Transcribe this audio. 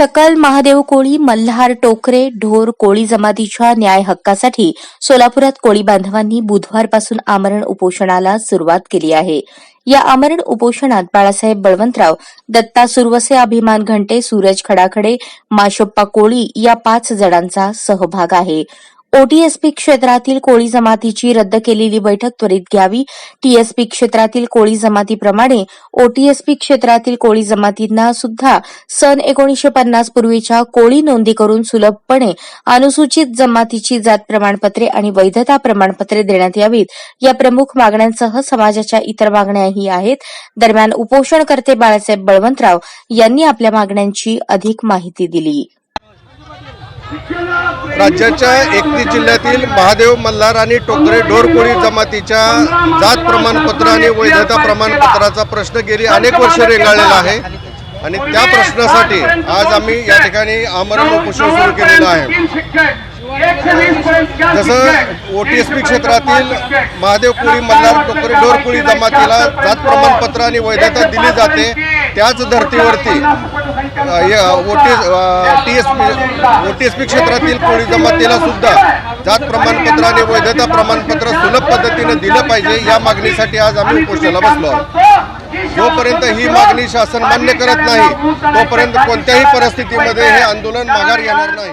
सकल महादेव कोळी मल्हार टोकरे ढोर कोळी जमातीच्या न्याय हक्कासाठी सोलापुरात कोळी बांधवांनी बुधवारपासून आमरण उपोषणाला सुरुवात केली आहे. या आमरण उपोषणात बाळासाहेब बळवंतराव दत्ता सुरवसे अभिमान घंटे सूरज खडाखडे माशोप्पा कोळी या पाच जणांचा सहभाग आहे. ओटीएसपी क्षेत्रातील कोळी जमातीची रद्द केलेली बैठक त्वरित घ्यावी. टीएसपी क्षेत्रातील कोळी जमातीप्रमाणे ओटीएसपी क्षेत्रातील कोळी जमातींना सुद्धा सन एकोणीशे पन्नास पूर्वीच्या कोळी नोंदी करून सुलभपणे अनुसूचित जमातीची जात प्रमाणपत्रे आणि वैधता प्रमाणपत्रे देण्यात यावीत. या प्रमुख मागण्यांसह समाजाच्या इतर मागण्याही आहेत. दरम्यान उपोषणकर्ते बाळासाहेब बळवंतराव यांनी आपल्या मागण्यांची अधिक माहिती दिली. राज्याच्या एकतीस जिल्ह्यातील महादेव मल्हार आणि टोकरे ढोरकोळी जमातीच्या जात प्रमाणपत्र आणि वैधता प्रमाणपत्राचा प्रश्न गेली अनेक वर्ष रेंगाळलेला आहे. आणि त्या प्रश्नासाठी आज आम्ही या ठिकाणी आमरण उपोषण सुरू केलेलं आहे. जसं ओ टी एस पी क्षेत्रातील महादेव कोळी मल्हार टोकरे ढोरकोळी जमातीला जात प्रमाणपत्र आणि वैधता दिली जाते. त्याच धर्तीवरती O T S P O T S P क्षेत्रातील कोळी जमातीला सुद्धा. जात प्रमाणपत्र आणि वैधता प्रमाणपत्र सुलभ पद्धतीने दिलं पाहिजे. या मागणीसाठी आज आम्ही उपोषणाला बसलो आहोत. जोपर्यंत ही मागणी शासन मान्य करत नाही तोपर्यंत कोणत्याही परिस्थितीमध्ये हे आंदोलन माघार येणार नाही.